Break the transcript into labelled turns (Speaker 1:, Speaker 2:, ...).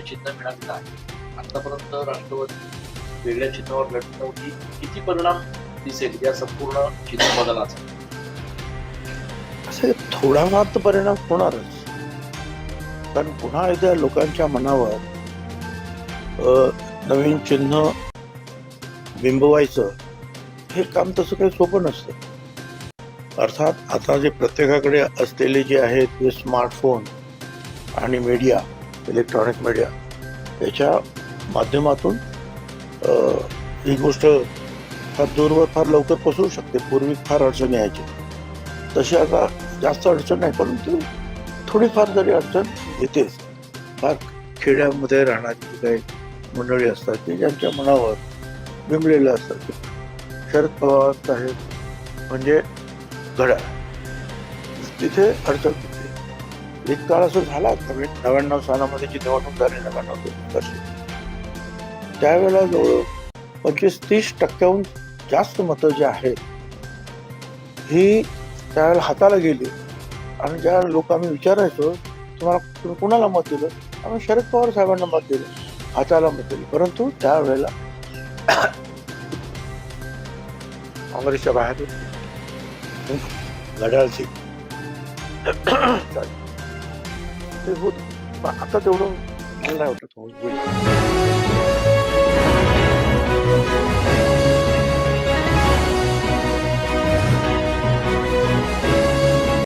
Speaker 1: चिन्ह मिळालेलं आहे. आतापर्यंत राष्ट्रवादी वेगळ्या चिन्हावर लढली नव्हती. किती परिणाम दिसेल या संपूर्ण चिन्ह बदलाचा?
Speaker 2: असे थोडाफार तर परिणाम होणारच. कारण पुन्हा एकदा लोकांच्या मनावर नवीन चिन्ह बिंबवायचं हे काम तसं काही सोपं नसतं. अर्थात आता जे प्रत्येकाकडे असलेले जे आहेत ते स्मार्टफोन आणि मीडिया इलेक्ट्रॉनिक मीडिया याच्या माध्यमातून ही गोष्ट फार दूरवर फार लवकर पोचवू शकते. पूर्वी फार अडचण यायची. तशी आता जास्त अडचण नाही परंतु थोडीफार जरी अडचण येतेच. फार खेड्यामध्ये राहणारी काही मंडळी असतात की ज्यांच्या मनावर बिंबलेलं असतात. शरद पवार साहेब म्हणजे घड्याळ. तिथे अडचण एक काळ असं झाला नवीन म्हणजे नव्याण्णव सालामध्ये जी निवडणूक झाली नव्याण्णव दोन वर्षी त्यावेळेला जवळ पंचवीस तीस टक्क्याहून जास्त मतं जी आहेत ही त्यावेळेला हाताला गेली. आणि ज्या लोक आम्ही विचारायचो तुम्हाला तुम्ही कुणाला मत दिलं? आम्ही शरद पवार साहेबांना मत दिलं. हाताला मत दिलं. परंतु त्यावेळेला काँग्रेसच्या बाहेर होते. होत आता तेवढं मला वाटत